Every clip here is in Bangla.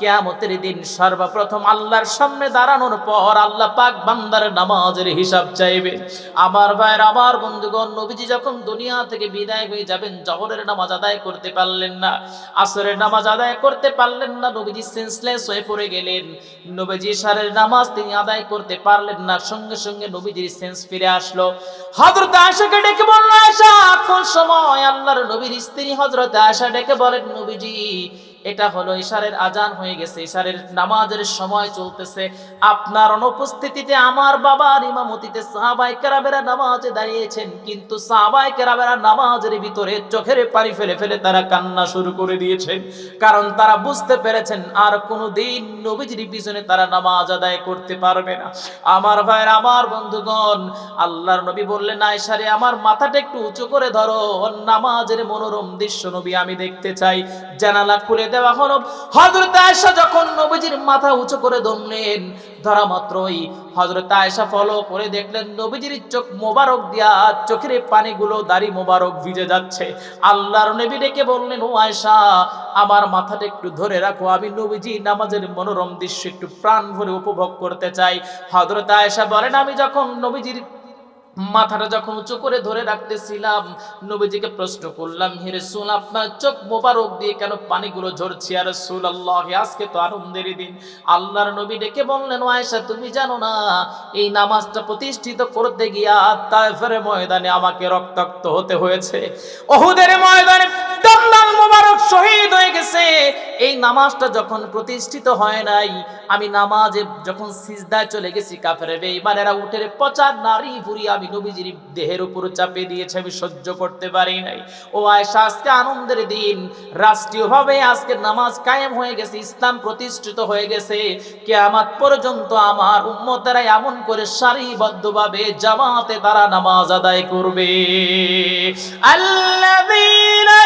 কিয়ামতের দিন সর্বপ্রথম আল্লাহর সামনে দাঁড়ানোর পর আল্লাহ পাক বান্দার নামাজের হিসাব চাইবে। আমার আমার বন্ধুগণ, নবীজি যখন দুনিয়া থেকে বিদায় হয়ে যাবেন, জহরের নামাজ আদায় করতে পারলেন না। আসরের নামাজ আদায় করতে পারলেন না, নবীজি সেন্সলেস হয়ে পড়ে গেলেন। নবীজি সারের নামাজ তিনি আদায় করতে পারলেন না, সঙ্গে সঙ্গে নবীজির সেন্স ফিরে আসলো। হযরত আয়েশাকে ডেকে কোন সময় আল্লাহর নবীর স্ত্রী হজরত আশা ডেকে বলেন নবীজি এটা হলো ইশারের আজান হয়ে গেছে। ইশারের নামাজের সময় চলতেছে। আপনার অনুপস্থিতিতে আমার বাবার ইমামতিতে সাহাবাই কেরামেরা নামাজে দাঁড়িয়েছেন, কিন্তু সাহাবাই কেরামেরা নামাজের ভিতরে চোখের পানি ফেলে ফেলে তারা কান্না শুরু করে দিয়েছেন। কারণ তারা বুঝতে পেরেছেন, আর কোনো দিন নবীজির পিছনে তারা নামাজ আদায় করতে পারবে না। আমার ভাইয়ের, আমার বন্ধুগণ, আল্লাহর নবী বললেন না আয়সারে আমার মাথাটা একটু উঁচু করে ধরো। নামাজের মনোরম দৃশ্য নবী, আমি দেখতে চাই। জানালা খুলে দেওয়া হলো। হযরত আয়েশা যখন নবীজির মাথা উঁচু করে ধরলেন ধরা মাত্রই হযরত আয়েশা ফলো করে দেখলেন নবীজির চোখ মোবারক দিয়া চোখের পানিগুলো দাড়ি মোবারক ভিজে যাচ্ছে। আল্লাহর নবী ডেকে বললেন, ও আয়েশা, আমার মাথাটা একটু ধরে রাখো। আমি নবীজি নামাজের মনোরম দৃশ্য একটু প্রাণ ভরে উপভোগ করতে চাই। হযরত আয়েশা বলেন, আমি যখন নবীজির মাথাটা যখন উঁচু করে ধরে রাখতেছিলাম, নবীজিকে প্রশ্ন করলাম, হে রাসূল, আপনার চোখ মোবারক দিয়ে কেন পানিগুলো ঝরছে? আর রাসূলুল্লাহ, আজকে তো আনন্দের দিন। আল্লাহর নবী ডেকে বললেন আয়েশা, তুমি জানো না, এই নামাজটা প্রতিষ্ঠিত করতে গিয়া তায়েফের ময়দানে আমাকে রক্তাক্ত হতে হয়েছে। ওহুদের ময়দানে দমদম মোবারক শহীদ হয়ে গেছে। এই নামাজটা যখন প্রতিষ্ঠিত হয় নাই, আমি নামাজে যখন সিজদায় চলে গেছি, কাফের বেঈমানেরা উঠে পচা নারী ভুরি, আমি নবীজির দেহের উপর চাপে দিয়েছে, আমি সহ্য করতে পারি নাই। ও আয়েশা, আজকে আনন্দের দিন। রাষ্ট্রীয়ভাবে আজকে নামাজ কায়েম হয়ে গেছে, ইসলাম প্রতিষ্ঠিত হয়ে গেছে। কিয়ামত পর্যন্ত আমার উম্মতেরা এমন করে সারিবদ্ধভাবে জামাতে তারা নামাজ আদায় করবে। আল্লাযীনা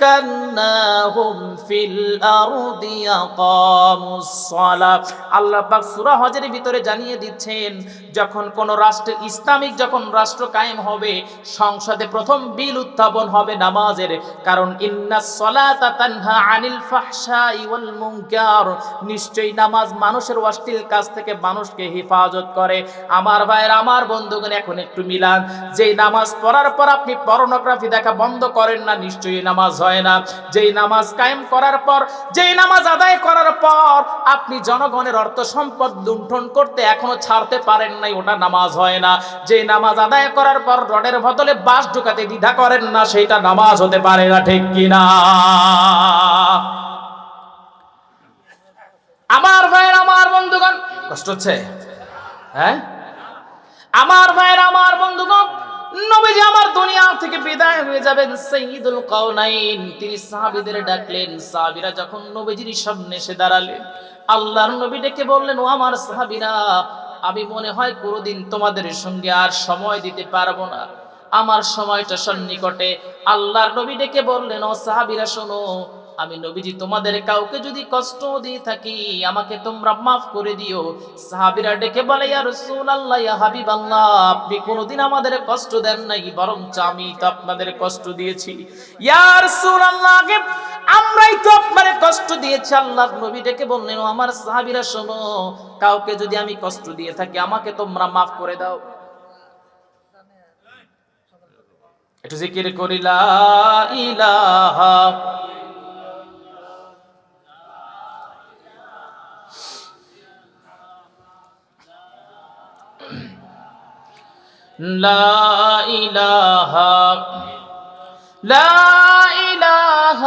مكناهم في الأرض يقاموا الصلاة আল্লাহ পাক সূরা হজের ভিতরে জানিয়ে দিচ্ছেন যখন কোন রাষ্ট্র ইসলামিক যখন রাষ্ট্র কায়েম হবে সংসদে প্রথম বিল উত্থাপন হবে নামাজের কারণ ইন্নাস সালাতা তানহা আনিল ফাহশাই ওয়াল মুনকার নিশ্চয়ই নামাজ মানুষের অশ্লীল কাজ থেকে মানুষকে হেফাজত করে আমার ভাইয়ের আমার বন্ধুগণ এখন একটু মিলান যেই নামাজ পড়ার পর আপনি পর্নোগ্রাফি দেখা বন্ধ করেন না নিশ্চয়ই নামাজ হয় না। যেই নামাজ কায়েম করার পর, যেই নামাজ আদায় করার পর আপনি জনগণের অর্থ সম্পদ লুণ্ঠন করতে এখনও ছাড়তে পারেন নাই, ওটা নামাজ হয় না। যে নামাজ আদায় করার পর রডের বদলে বাস ঢুকাতে দ্বিধা করেন না, সেইটা নামাজ হতে পারে না, ঠিক কিনা? আমার ভাইয়ের আমার বন্ধুগণ, কষ্ট হচ্ছে? হ্যাঁ? আমার ভাইয়ের আমার বন্ধুগণ নবীজি আমার দুনিয়া থেকে বিদায় হয়ে যাবেন সাইয়্যিদুল কাউনাইন তিনি সাহাবীদের ডাকলেন। সাহাবীরা যখন নবীজির সামনে এসে দাঁড়ালেন, আল্লাহর নবী ডেকে বললেন, ও আমার সাহাবীরা, আমি মনে হয় কোনোদিন তোমাদের সঙ্গে আর সময় দিতে পারব না। আমার সময়টা সন্নিকটে। আল্লাহর নবী ডেকে বললেন, ও সাহাবীরা, শোনো আমি নবীজি তোমাদের কাউকে যদি কষ্ট দিয়ে থাকি, আমাকে তোমরা মাফ করে দিও। সাহাবিরা ডেকে বলে, ইয়া রাসূলুল্লাহ, ইয়া আপনি কোনোদিন আমাদের কষ্ট দেন নাই বরং আমি তো আপনাদের কষ্ট দিয়েছি। আমরাই তো আপনারে কষ্ট দিয়েছি। আল্লাহর নবী ডেকে বললেন আমার সাহাবিরা, শোনো, কাউকে যদি আমি কষ্ট দিয়ে থাকি, আমাকে তোমরা মাফ করে দাও। একটু জিকির করি, লা ইলাহা لا إله لا إله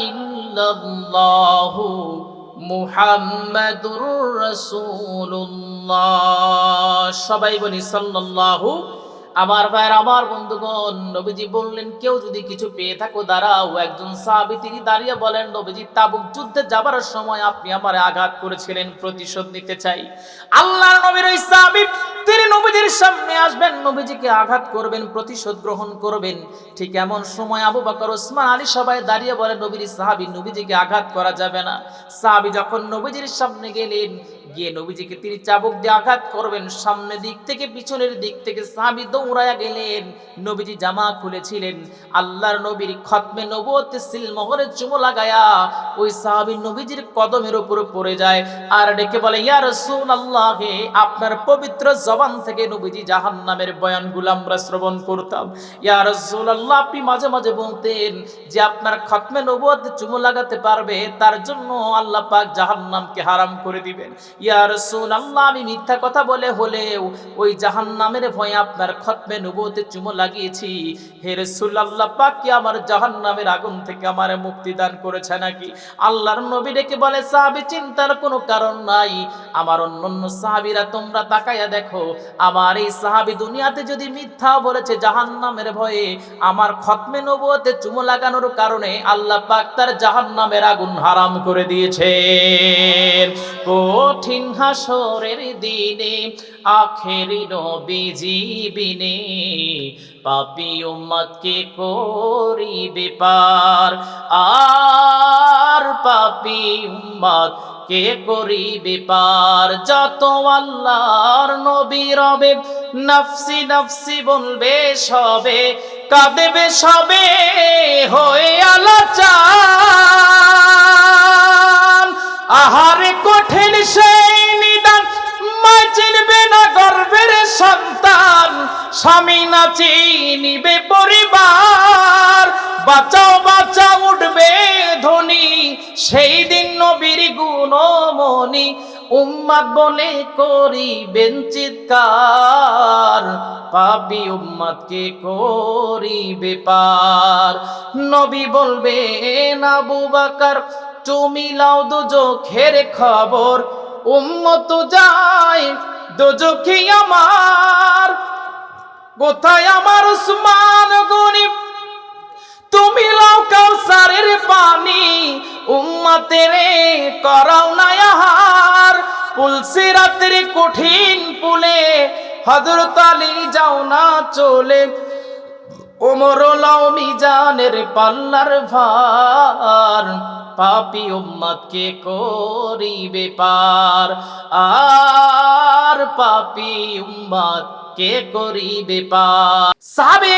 إلا الله মুহাম্মাদুর রাসূলুল্লাহ সবাই বলি সাল্লাল্লাহু আমার ভাইয়ের, আমার বন্ধুগণ, নবীজি বললেন, কেউ যদি কিছু পেয়ে থাকো, দাঁড়াও। একজন সাহাবী তিনি দাঁড়িয়ে বলেন, নবীজি তাবুক যুদ্ধে যাবার সময় আপনি আমার আঘাত করেছিলেন, প্রতিশোধ নিতে চাই। আল্লাহ নবীর ওই সাহাবী, তিনি নবীজির সামনে আসবেন, নবীজিকে আঘাত করবেন, প্রতিশোধ গ্রহণ করবেন। ঠিক এমন সময় আবু বকর, ওসমান আলী সবাই দাঁড়িয়ে বলে নবীর সাহাবি, নবীজিকে আঘাত করা যাবে না। সাহাবি যখন নবীজির সামনে গেলেন গিয়ে নবীজিকে তিনি চাবুক দিয়ে আঘাত করবেন। সামনে দিক থেকে, পিছনের দিক থেকে সাহাবি দৌড়ায়া গেলেন। নবীজি জামা খুলেছিলেন। আল্লাহর নবীর খতমে নবুয়তে সিল মোহরে চুমো লাগায়া ওই সাহাবি নবীজির কদমের উপর পড়ে যায় আর ডেকে বলে, ইয়া রাসূলুল্লাহ হে আপনার পবিত্র জবান থেকে নবীজি জাহান্নামের বয়ানগুলো আমরা শ্রবণ করতাম। ইয়া রাসূলুল্লাহ, আপনি মাঝে মাঝে বলতেন যে আপনার খতমে নবুয়তে চুমো লাগাতে পারবে, তার জন্য আল্লাহ পাক জাহান্নামকে হারাম করে দিবেন। ইয়া আমি মিথ্যা কথা বলে হলেও ওই জাহান্নামের ভয়ে আপনার খতমে নবুয়তে চুমো লাগিয়েছি। আগুন থেকে আমার মুক্তি দান করেছে নাকি? আল্লাহর নবী ডেকে বলে চিন্তার কোনো কারণ নাই। আমার তোমরা তাকায়া দেখো। আমার এই সাহাবী দুনিয়াতে যদি মিথ্যা বলেছে জাহান্নামের ভয়ে, আমার খতমে নবুয়তে চুমো লাগানোর কারণে আল্লাহ পাক তার জাহান্নামের আগুন হারাম করে দিয়েছে কঠিন হাসরের দিনে, আখেরি নবীজি বিনে পাপি উম্মতকে করিবে পার। আর পাপি উম্মত কে করিবে পার। যত আল্লাহর নবী রবে, নফসি নফসি বলবে সবে, কাঁদেবে সবে, হয়ে আলোচান আহারে স্বামী না চিনিবে পরিবার। বাঁচাও বাঁচা উঠবে ধনী। সেই দিন নবীর গুণমণি উম্মাদ বলে করিবেন চিৎকার। পাপি উম্মাদকে করিবে পার। নবী বলবে আবু বাকার, তুমি লাও দুজখের খবর। উম্মত যায় দুজখি আমার। কোথায় আমার উসমান গরিব তুমি লাও কাউসারের পানি উম্মতের করাও না আহার। পুলসি রাতের কঠিন পুলে হজরত আলী যাও না চলে। ওমর মিজানের পাল্লার ভার, পাপি উম্মতকে করিবে পার। আর পাপি উম্মত কে করিবে পার সাহাবী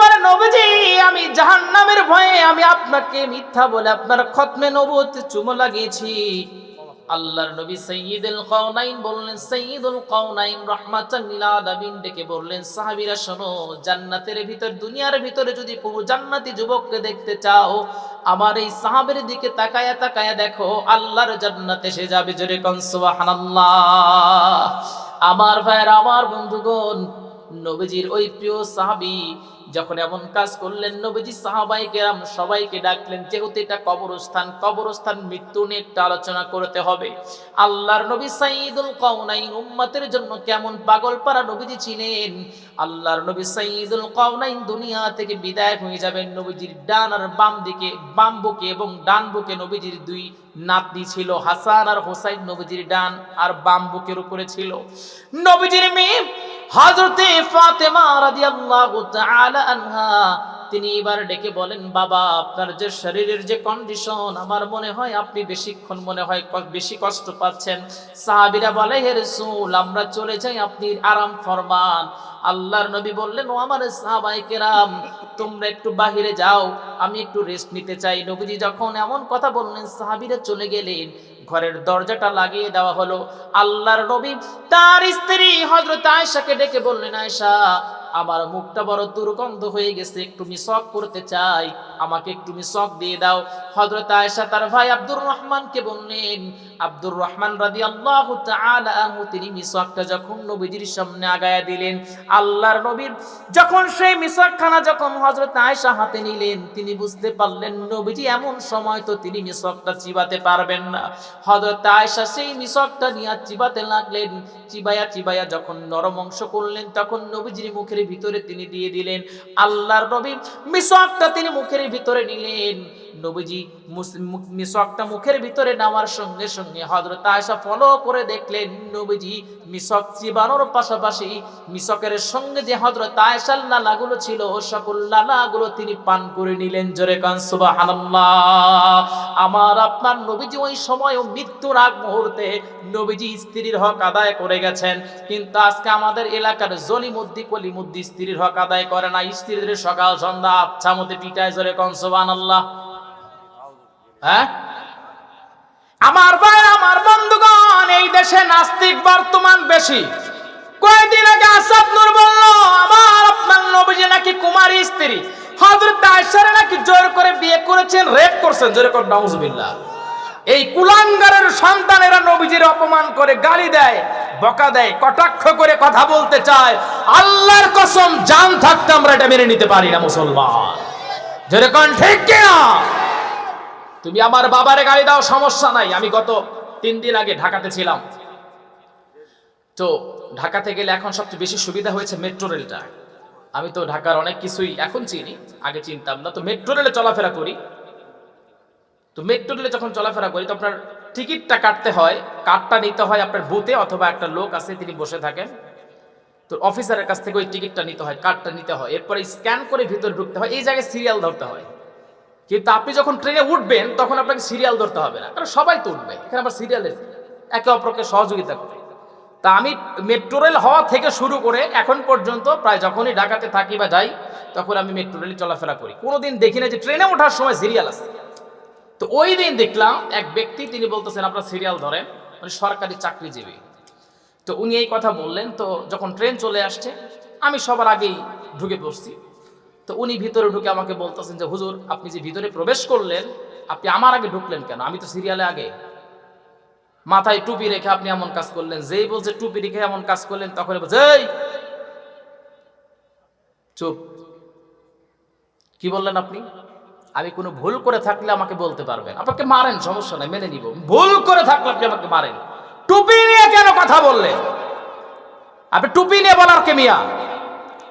বলে নবীজি, আমি জাহান্নামের ভয়ে আমি আপনাকে মিথ্যা বলে আপনার খতমে নবুয়তে চুমো লাগিয়েছি। আল্লাহর নবী সাইয়্যিদুল কাউনাইন বললেন সাইয়্যিদুল কাউনাইন রাহমাতান লিল আলামিন, ডেকে বললেন, সাহাবীরা, শোনো, জান্নাতের ভিতর, দুনিয়ার ভিতরে যদি কোনো জান্নাতি যুবককে দেখতে চাও, আমার এই সাহাবের দিকে তাকায়া তাকায়া দেখো, আল্লাহর জান্নাতে সে যাবে জোরে কোন সুবহানাল্লাহ। আমার ভাইয়ের আমার বন্ধুগণ নবীজির ওই প্রিয় সাহাবী যখন এমন কাজ করলেন, নবীজি সাহাবাই কেরাম সবাইকে ডাকলেন, যেহেতু এটা কবরস্থান কবরস্থান মৃত্যু নিয়ে একটা আলোচনা করতে হবে। আল্লাহর নবী সাইদুল কাউনাইন উম্মতের জন্য কেমন পাগল পারা নবীজি ছিলেন? আল্লাহর নবী সাইদুল কাউনাইন দুনিয়া থেকে বিদায় হয়ে যাবেন। নবীজির ডান আর বাম দিকে, বাম বুকে এবং ডান বুকে নবীজির দুই নাতনি ছিল। হাসান আর হোসাইন নবীজির ডান আর বাম বুকের উপরে ছিল। নবীজির মেয়ে হযরতে ফাতেমা রাদিয়াল্লাহু তাআলা আনহা, তিনি এবার ডেকে বলেন, বাবা, আপনার যে শরীরের যে কন্ডিশন আমার মনে হয় আপনি বেশিক্ষণ মনে হয় বেশি কষ্ট পাচ্ছেন। সাহাবিরা বলে, হে রাসূল, আমরা চলে যাই আপনি আরাম ফরমান। আল্লাহর নবী বললেন, ও আমার সাহাবাই কেরাম, তোমরা একটু বাহিরে যাও, আমি একটু রেস্ট নিতে চাই। নবীজি যখন এমন কথা বললেন, সাহাবিরা চলে গেলেন, ঘরের দরজাটা লাগিয়ে দেওয়া হলো। আল্লাহর নবী তার স্ত্রী হযরত আয়েশাকে ডেকে বললেন, আয়েশা আমার মুখটা বড় দুর্গন্ধ হয়ে গেছে একটু মিসক করতে চাই। আমাকে একটু মিসক দিয়ে দাও। হযরত আয়েশা তার ভাই আব্দুর রহমানকে বললেন, আব্দুর রহমান রাদিয়াল্লাহু তাআলা আনহু, তিনি মিসকটা যখন নবীজির সামনে আগায়া দিলেন, আল্লাহর নবীর যখন সেই মিসকখানা যখন হযরত আয়েশা হাতে নিলেন, তিনি বুঝতে পারলেন নবীজি এমন সময় তো তিনি মিসকটা চিবাতে পারবেন না। হযরত আয়েশা সেই মিসকটা নিয়ে চিবাতে লাগলেন, চিবায়া চিবায়া যখন নরম অংশ করলেন, তখন নবীজির মুখের ভিতরে তিনি দিয়ে দিলেন, আল্লাহর নবী মিসকটা তিনি মুখের মুখের ভিতরে নিলেন। নবীজি মুখ- মুখের ভিতরে নামার সঙ্গে সঙ্গে হজরত আয়সা ফলো করে দেখলেন নবীজি মিশক চিবানোর পাশাপাশি মিশকের সঙ্গে যে হজরত আয়সার লালাগুলো ছিল, সকল লালাগুলো তিনি পান করে নিলেন। জোরে কান, সুবহানাল্লাহ। আমার আপনার নবীজি ওই সময় মৃত্যুর আগ মুহূর্তে নবীজি স্ত্রীর হক আদায় করে গেছেন। কিন্তু আজকে আমাদের এলাকার জলিমুদ্দি কলিমুদ্দি স্ত্রীর হক আদায় করে না স্ত্রীদের সকাল সন্ধ্যা আচ্ছা মতে পিটায়। জোরে কন, সুবহানাল্লাহ। হ্যাঁ? আমার ভাই, আমার বন্ধুগণ, এই দেশে নাস্তিক বর্তমান বেশি। কয়েকদিন আগে আসাদ নূর বলল, আমার, আপনার নবীজি নাকি কুমারী স্ত্রী। নাকি জোর করে বিয়ে করেছেন রেপ করছেন, জোরে কর, নাউজুবিল্লাহ। এই কুলাঙ্গারের সন্তানেরা নবীজির অপমান করে গালি দেয়, বকা দেয়, কটাক্ষ করে কথা বলতে চায়। আল্লাহর কসম, জান থাকতে আমরা এটা মেনে নিতে পারি না মুসলমান। জোরে কোন, ঠিক কিনা? তুমি আমার বাবারে গাড়ি দাও, সমস্যা নাই। আমি গত তিন দিন আগে ঢাকাতে ছিলাম। তো ঢাকাতে গেলে এখন সবচেয়ে বেশি সুবিধা হয়েছে মেট্রো রেলটা। আমি তো ঢাকার অনেক কিছুই এখন চিনি, আগে চিনতাম না। তো মেট্রো রেলে চলাফেরা করি। তো মেট্রো রেলে যখন চলাফেরা করি, তো আপনার টিকিটটা কাটতে হয়, কার্ডটা নিতে হয় আপনার বুথে অথবা একটা লোক আছে, তিনি বসে থাকেন। তো অফিসারের কাছ থেকে ওই টিকিটটা নিতে হয়, কার্ডটা নিতে হয়। এরপরে স্ক্যান করে ভিতরে ঢুকতে হয়, এই জায়গায় সিরিয়াল ধরতে হয়। কিন্তু আপনি যখন ট্রেনে উঠবেন, তখন আপনাকে সিরিয়াল ধরতে হবে না। কারণ সবাই তো উঠবে। এখানে আবার সিরিয়ালের একে অপরকে সহযোগিতা করে। তা আমি মেট্রো রেল হওয়া থেকে শুরু করে এখন পর্যন্ত প্রায় যখনই ঢাকাতে থাকি বা যাই, তখন আমি মেট্রো রেলে চলাফেরা করি। কোনোদিন দেখি না যে ট্রেনে ওঠার সময় সিরিয়াল আছে। তো ওই দিন দেখলাম এক ব্যক্তি, তিনি বলতেছেন, আপনার সিরিয়াল ধরেন। মানে সরকারি চাকরিজীবী। তো উনি এই কথা বললেন। তো যখন ট্রেন চলে আসছে, আমি সবার আগেই ঢুকে পড়ছি। তো উনি ভিতরে ঢুকে আমাকে বলতেছেন যে, হুজুর, আপনি যে ভিতরে প্রবেশ করলেন, আপনি আমার আগে ঢুকলেন কেন? আমি তো সিরিয়ালে আগে। মাথায় টুপি রেখে আপনি এমন কাজ করলেন। যেই বলছে টুপি রেখে এমন কাজ করলেন, তখন! চুপ। কি বললেন আপনি? আমি কোনো ভুল করে থাকলে আমাকে বলতে পারবেন। আপনাকে মারেন, সমস্যা নাই, মেনে নিব। ভুল করে থাকলে আপনি আমাকে মারেন। টুপি নিয়ে কেন কথা বললেন? আপনি টুপি নিয়ে বলার কে মিয়া?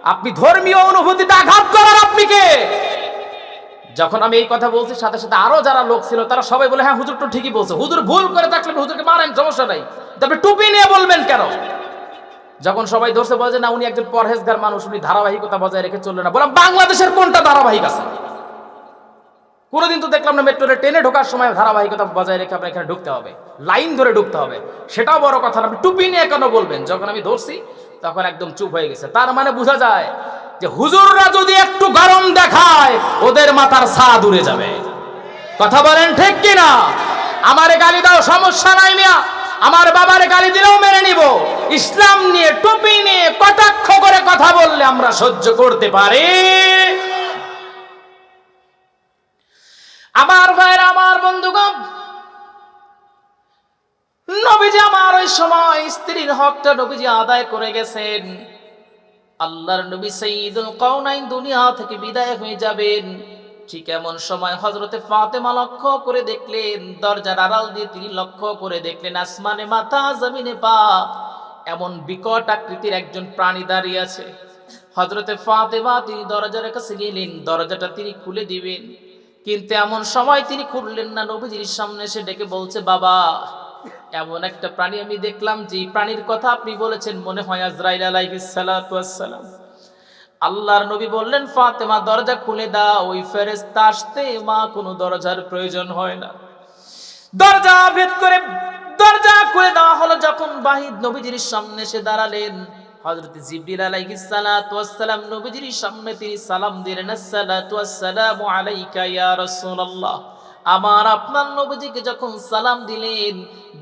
আপনি ধর্মীয় অনুভূতিতে আঘাত করার আপনি কে? যখন আমি এই কথা বলছি, সাথে সাথে আরও যারা লোক ছিল, তারা সবাই বলে হ্যাঁ হুজুর তো ঠিকই বলছে। হুজুর ভুল করে থাকলে হুজুরকে মারেন, সমস্যা নাই। তবে টুপি নিয়ে বলবেন কেন? যখন সবাই ধরছে, বলে না, উনি একজন পরহেজগার মানুষ, উনি ধারাবাহিকতা বজায় রেখে চললেন না। বললাম বাংলাদেশের কোনটা ধারাবাহিক আছে? কোনোদিন তো দেখলাম না মেট্রোরে ট্রেনে ঢোকার সময় ধারাবাহিকতা বজায় রেখে আপনার এখানে ঢুকতে হবে। লাইন ধরে ঢুকতে হবে। সেটাও বড় কথা না, আপনি টুপি নিয়ে কেন বলবেন? যখন আমি ধরছি তখন একদম চুপ হয়ে গেছে। তার মানে বোঝা যায় যে হুজুররা যদি একটু গরম দেখায়, ওদের মাথার ছা দূরে যাবে। কথা বলেন ঠিক কিনা? আমারে গালি দাও, সমস্যা নাই মিয়া। আমার বাবার গালি দিলেও মেনে নিব। ইসলাম নিয়ে, টুপি নিয়ে, কটাক্ষ করে কথা বললে আমরা সহ্য করতে পারি। আমার ভাইয়ের, আমার বন্ধুগণ নবীজি আমার ওই সময় স্ত্রীর হকটা নবীজি আদায় করে গেছেন। আল্লাহর নবী সঈদুল কওনাইন দুনিয়া থেকে বিদায় হয়ে যাবেন। ঠিক এমন সময় হজরতে ফাতেমা লক্ষ্য করে দেখলেন, দরজার আড়াল দিয়ে তিনি লক্ষ্য করে দেখলেন, আসমানে মাথা, জমিনে পা। এমন বিকট আকৃতির একজন প্রাণী দাঁড়িয়ে আছে। হজরতে ফাতেমা তিনি দরজার কাছে গেলেন, দরজাটা তিনি খুলে দিবেন। কিন্তু এমন সময় তিনি খুললেন না, নবীজির সামনে এসে ডেকে বলছে, বাবা এমন একটা প্রাণী আমি দেখলাম যে প্রাণীর কথা আপনি বলেছেন, মনে হয় আজরাইল ওয়াসসালাম। আল্লাহর নবী বললেন, ফাতেমা, দরজা খুলে দাও, ওই ফেরেশতা আসতে মা, কোনো দরজার প্রয়োজন হয় না। দরজা ভেদ করে, দরজা খুলে দেওয়া হলো যখন বাহিদ নবীজির সামনে এসে দাঁড়ালেন। হযরত জিবরিল আলাইহিস ওয়াসসালাম, নবীজির সামনে তিনি সালাম দিলেন, আসসালাতু ওয়াসসালামু আলাইকা ইয়া রাসূলুল্লাহ। আমার আপনার নবীজিকে যখন সালাম দিলেন,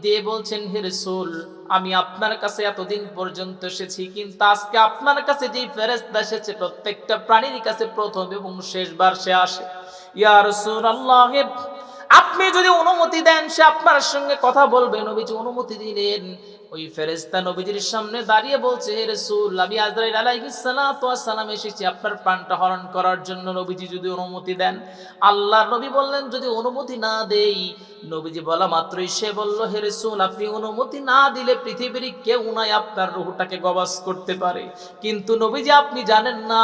দিয়ে বলছেন, হে রসুল, আমি আপনার কাছে এতদিন পর্যন্ত এসেছি, কিন্তু আজকে আপনার কাছে যেই ফেরেস্তা এসেছে, প্রত্যেকটা প্রাণীর কাছে প্রথম এবং শেষবার সে আসে। ইয়া আল্লাহ আপনি যদি অনুমতি দেন, সে আপনার সঙ্গে কথা বলবেন নবীজি অনুমতি দিলেন। ওই ফেরেস্তা নবীজির সামনে দাঁড়িয়ে বলছে, হে রসুল, আমি আজরাইল আলাইহিস সালাতু ওয়াস সালাম এসেছি। আপনার প্রাণটা হরণ করার জন্য নবীজি যদি অনুমতি দেন। আল্লাহর নবী বললেন, যদি অনুমতি না দেই নবীজি বলা মাত্রই সে বলল, হে রাসূল, আপনি অনুমতি না দিলে পৃথিবীর কেউ নাই আপনার রূহটাকে গবাস করতে পারে। কিন্তু নবীজি, আপনি জানেন না,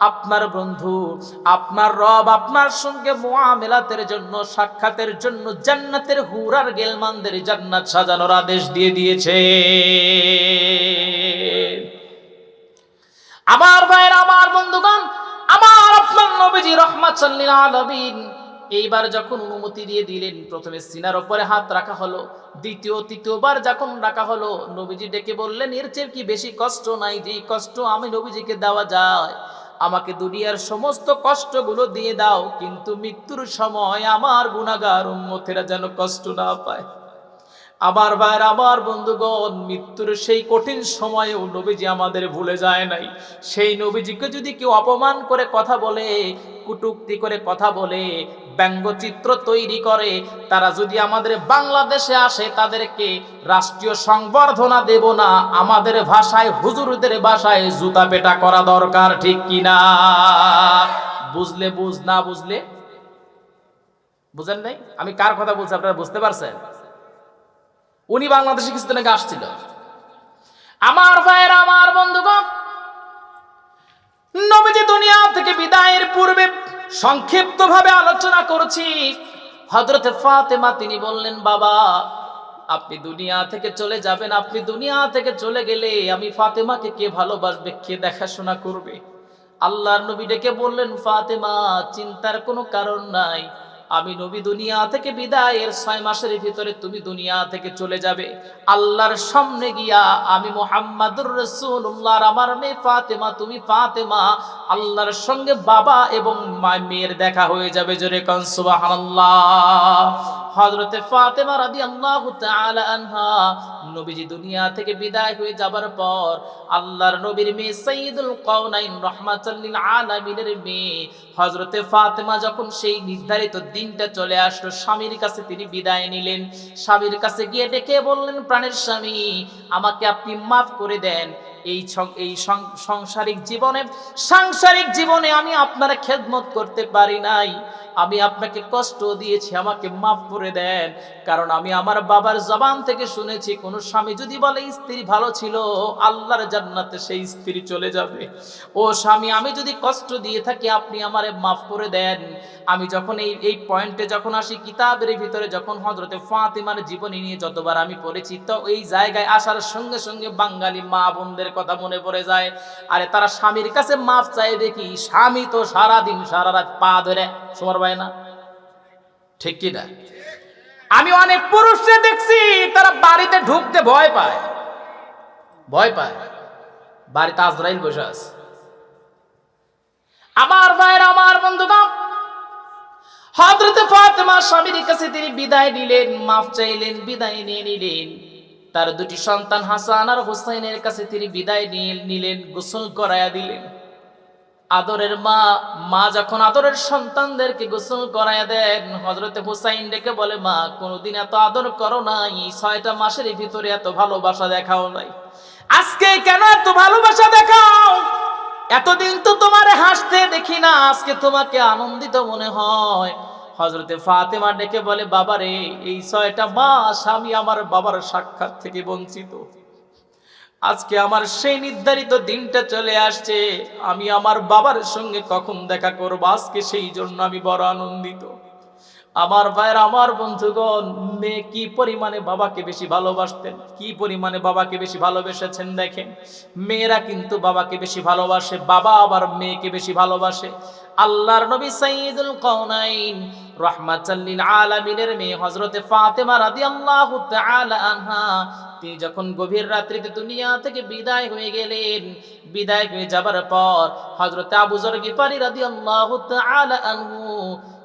আপনার বন্ধু, আপনার রব আপনার সঙ্গে মোয়ামেলাতের জন্য, সাক্ষাতের জন্য, জান্নাতের হুরার গেলমানদের জান্নাত সাজানোর আদেশ দিয়ে দিয়েছে। আমার ভাইয়ের, আমার বন্ধুগণ, আমার আপনার নবীজি রহমাত আলমিন এইবার যখন অনুমতি দিয়ে দিলেন, প্রথমে সিনার ওপরে হাত রাখা হলো, দ্বিতীয়, তৃতীয়বার যখন রাখা হলো, নবীজি ডেকে বললেন, এর চেয়ে কি বেশি কষ্ট নাই, যেই কষ্ট আমি নবীজিকে দেওয়া যায়, আমাকে দুনিয়ার সমস্ত কষ্টগুলো দিয়ে দাও, কিন্তু মৃত্যুর সময় আমার গুণাগার উন্মতেরা যেন কষ্ট না পায়। আমার ভাইয়ের আমার বন্ধুগণ, মৃত্যুর সেই কঠিন সময়েও নবীজি আমাদের ভুলে যায় নাই। সেই নবীজিকে যদি কেউ অপমান করে কথা বলে, কুটুক্তি করে কথা বলে, ব্যঙ্গচিত্র তৈরি করে, তারা যদি আমাদের বাংলাদেশে আসে, তাদেরকে রাষ্ট্রীয় সংবর্ধনা দেব না। আমাদের ভাষায়, হুজুরদের ভাষায় জুতা পেটা করা দরকার, ঠিক কিনা বুঝলে বুঝ, না বুঝলে? বুঝেন নাই? আমি কার কথা বলছি, আপনারা বুঝতে পারছেন? উনি বাংলাদেশে কিছুদিন আগে আসছিল। আমার ভাইয়ের, আমার বন্ধুগণ, নবীজি দুনিয়া থেকে বিদায়ের পূর্বে সংক্ষিপ্ত ভাবে আলোচনা করছি। হজরতে ফাতেমা, তিনি বললেন, বাবা, আপনি দুনিয়া থেকে চলে যাবেন। আপনি দুনিয়া থেকে চলে গেলে আমি ফাতেমাকে কে ভালোবাসবে, কে দেখাশোনা করবে? আল্লাহর নবী ডেকে বললেন, ফাতেমা, চিন্তার কোনো কারণ নাই। আমি নবী দুনিয়া থেকে বিদায়ের ছয় মাসের ভিতরে তুমি দুনিয়া থেকে চলে যাবে। আল্লাহর সামনে গিয়া আমি মোহাম্মদুর রসুল্লাহর আমার মেয়ে ফাতেমা, তুমি ফাতেমা, আল্লাহর সঙ্গে বাবা এবং মেয়ের দেখা হয়ে যাবে জোরে কন, সুবহানাল্লাহ। হযরতে ফাতেমা রাদিয়াল্লাহু তাআলা আনহা, নবীজি দুনিয়া থেকে বিদায় হয়ে যাবার পর আল্লাহর নবীর মেয়ে সাইয়্যিদুল কৌনাইন রাহমাতাল লিল আলামিনের মেয়ে হযরতে ফাতেমা যখন সেই নির্ধারিত দিনটা চলে আসলো, স্বামীর কাছে তিনি বিদায় নিলেন। স্বামীর কাছে গিয়ে ডেকে বললেন, প্রাণের স্বামী, আমাকে আপনি মাফ করে দেন। এই এই সাংসারিক জীবনে সাংসারিক জীবনে আমি আপনার খেদমত করতে পারি নাই। আমি আপনাকে কষ্ট দিয়েছি, আমাকে মাফ করে দেন। কারণ আমি আমার বাবার জবান থেকে শুনেছি, কোন স্বামী যদি বলে, স্ত্রী ভালো ছিল, আল্লাহর জান্নাতে সেই স্ত্রী চলে যাবে। ও স্বামী, আমি যদি কষ্ট দিয়ে থাকি, আপনি আমারে মাফ করে দেন। আমি যখন এই এই পয়েন্টে যখন আসি, কিতাবের ভিতরে যখন হজরতে ফাতিমার জীবনী নিয়ে যতবার আমি পড়েছি, তো এই জায়গায় আসার সঙ্গে সঙ্গে বাঙালি মা বোনদের কথা মনে পড়ে যায়। আরে তারা স্বামীর কাছে মাফ চাই দেখি, স্বামী তো সারাদিন সারা রাত পা ধরে, সমর পায় না? ঠিক কি না? আমি অনেক পুরুষরে দেখছি, তারা বাড়িতে ঢুকতে ভয় পায়। ভয় পায়। বাড়িতে আজরাইল বসে আছে। আমার ভাইয়ের, আমার বন্ধুগণ হযরতে ফাতেমা স্বামীর কাছে তিনি বিদায় নিলেন, মাফ চাইলেন, বিদায় নিয়ে নিলেন। তার দুটি সন্তান হাসান আর হুসাইনের কাছে তিনি বিদায় নিয়ে নিলেন, গোসল করায়া দিলেন। আদরের মা মা যখন আদরের সন্তানদেরকে গোসল করায়া দেন হজরতে হুসাইন ডেকে বলে, মা, কোনোদিন এত আদর করো নাই ছয়টা মাসের ভিতরে এত ভালোবাসা দেখাও নাই। আজকে কেন এত ভালোবাসা দেখাও? এতদিন তো তোমারে হাসতে দেখি না, আজকে তোমাকে আনন্দিত মনে হয়। হজরতে ফাতেমা ডেকে বলে, বাবারে, এই ছয়টা মাস আমি আমার বাবার সাক্ষাৎ থেকে বঞ্চিত। আজকে আমার সেই নির্ধারিত দিনটা চলে আসছে, আমি আমার বাবার সঙ্গে কখন দেখা করব? আজকে সেই জন্য আমি বড় আনন্দিত। আমার ভাইয়ের, আমার বন্ধুগণ, মেয়ে কি পরিমাণে বাবাকে বেশি ভালোবাসতেন? কি পরিমাণে বাবাকে বেশি ভালোবেসেছেন দেখেন? মেয়েরা কিন্তু বাবাকে বেশি ভালোবাসে, বাবা আবার মেয়েকে বেশি ভালোবাসে। আল্লাহর নবী সাইয়্যিদুল কাউনাইন রহমাতাল্লিল আলামিনের মেয়ে হযরতে ফাতেমা রাদিয়াল্লাহু তাআলা আনহা, তিনি যখন গভীর রাত্রিতে দুনিয়া থেকে বিদায় হয়ে গেলেন, বিদায় হয়ে যাবার পর হযরতে আবু যর গিফারি রাদিয়াল্লাহু তাআলা আনহু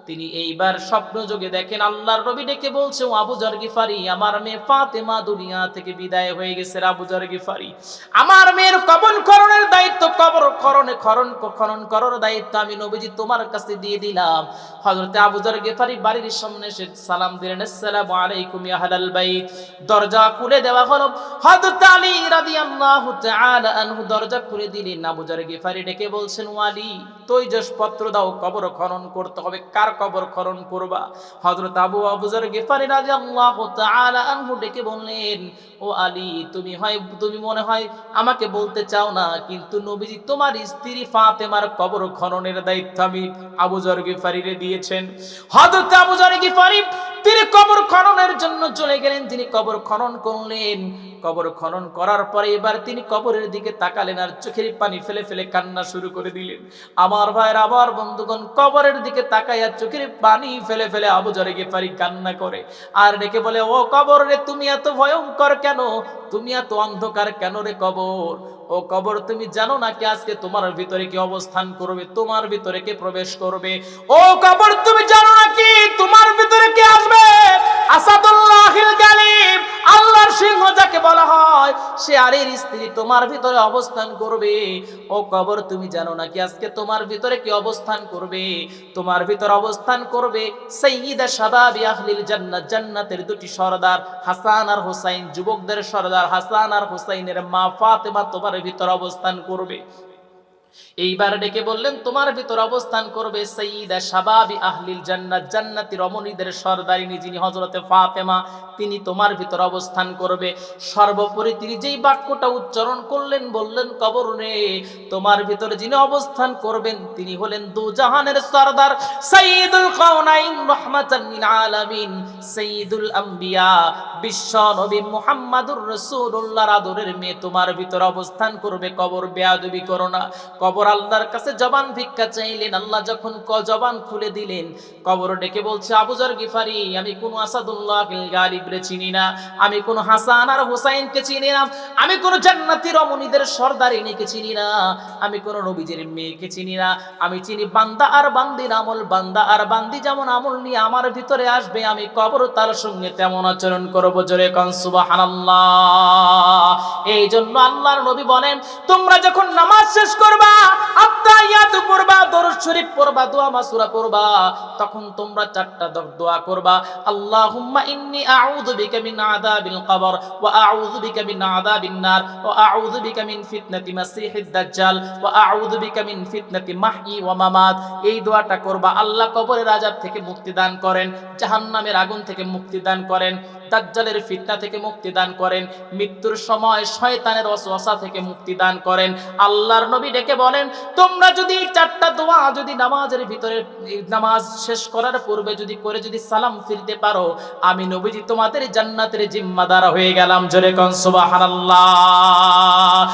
তিনি এইবার স্বপ্ন যোগে দেখেন আল্লাহর নবী ডেকে বলছে, ও আবু জর গিফারি, আমার মেয়ে ফাতেমা দুনিয়া থেকে বিদায় হয়ে গেছে আবু জর গিফারি। আমার মেয়ের কবন করণের দায়িত্ব কবর করণে খরণ খনন করার দায়িত্ব আমি নবীজি তোমার কাছে দিয়ে দিলাম। হযরতে আবু জর গিফারি বাড়ির সামনে এসে সালাম দিলেন, আসসালামু আলাইকুম ইয়া আহলাল বাইত। দরজা খুলে দেওয়া হলো। হযরত আলী রাদিয়াল্লাহু তাআলা আনহু দরজা খুলে দিলেন। আবু জর গিফারি ডেকে বলছেন, ওয়ালি তৈজস পত্র দাও, কবর খনন করতে হবে। কার কবর খনন করবা। হযরত আবু আবুজার গিফারি রাদিয়াল্লাহু তাআলা আনহু ডেকে বললেন, ও আলী, তুমি হয়, তুমি মনে হয় আমাকে বলতে চাও না, কিন্তু নবীজি তোমার স্ত্রী ফাতেমার কবর খননের দায়িত্ব আমি আবু আবুজার গিফারিরে দিয়েছেন। হযরত আবুজার গিফারি তিনি কবর খননের জন্য চলে গেলেন। তিনি কবর খনন করলেন। কবর খনন করার পরে এবার তিনি কবরের দিকে তাকালেন আর চোখের পানি ফেলে ফেলে কান্না শুরু করে দিলেন। আমার ভাইয়ের আবার বন্ধুগণ, কবরের দিকে তাকাইয়া চোখের পানি ফেলে ফেলে আবু জরে গেফারি কান্না করে আর ডেকে বলে, ও কবর রে, তুমি এত ভয়ঙ্কর কেন? তুমি এত অন্ধকার কেন রে কবর? ও কবর, তুমি জানো না কি আজকে তোমার ভিতরে কি অবস্থান করবে? তোমার ভিতরে কে প্রবেশ করবে? ও কবর, তুমি জানো না কি তোমার ভিতরে কে আসবে? আসাদুল্লাহিল যাকে বলা হয়, সে আরের স্ত্রী তোমার ভিতরে অবস্থান করবে। ও কবর, তুমি জানো নাকি আজকে তোমার ভিতরে কি অবস্থান করবে? তোমার ভিতরে অবস্থান করবে সাইয়্যিদা শাবাবি আহলিল জান্নাত, জান্নাতের দুটি সরদার, হাসান আর হোসাইন, যুবকদের সরদার হাসান আর হোসাইনের মা ফাতেমা তোমার ভিতরে অবস্থান করবে। এইবার ডেকে বললেন, তোমার ভিতর অবস্থান করবে সাইয়্যিদা শাবাবি আহলিল জান্নাত, জান্নাতি রমণীদের সর্দারিনী যিনি হযরতে ফাতেমা, তিনি তোমার ভিতর অবস্থান করবে। সর্বোপরি তিনি যেই বাক্যটা উচ্চারণ করলেন, বললেন, কবর রে, তোমার ভিতরে যিনি অবস্থান করবেন, তিনি হলেন দু জাহানের সরদার সাইয়্যিদুল কাউনাইন রাহমাতান লিল আলামিন সাইয়্যিদুল আম্বিয়া, বিশ্ব নবী মুহাম্মাদুর রাসূলুল্লাহর আদরের মেয়ে তোমার ভিতর অবস্থান করবে, কবর বেয়াদবি করো না। কবর আল্লাহর কাছে জবান ভিক্ষা চাইলেন, আল্লাহ যখন ক জবান খুলে দিলেন, কবর ডেকে বলছে আবুজার গিফারি, আমি কোন আসাদুল্লাহ গালিবরে চিনি না, আমি কোন হাসান আর হুসাইনকে চিনি না, আমি কোন জান্নাতি রমণীদের সর্দারিনীকে চিনি না, আমি কোন নবীজির মেয়েকে চিনি না, আমি চিনি বান্দা আর বান্দির আমল, বান্দা আর বান্দি যেমন আমল নিয়ে আমার ভিতরে আসবে, আমি কবর তার সঙ্গে তেমন আচরণ করব জোরে কন, সুবহানাল্লাহ। এই জন্য আল্লাহর নবী বলেন, তোমরা যখন নামাজ শেষ করবা এই দোয়াটা করবা, আল্লাহ কবরের আযাব থেকে মুক্তি দান করেন, জাহান্নামের আগুন থেকে মুক্তি দান করেন। দাজ্জালের ফিতনা থেকে মুক্তি দান করেন। মৃত্যুর সময় শয়তানের ওয়াসওয়াসা থেকে মুক্তি দান করেন। আল্লাহর নবী ডেকে বলেন, তোমরা যদি চারটা দোয়া যদি নামাজের ভিতরে নামাজ শেষ করার পূর্বে যদি করে যদি সালাম ফিরতে পারো, আমি নবীজি তোমাদের জান্নাতের জিম্মাদার হয়ে গেলাম। জোরে কন, সুবহানাল্লাহ।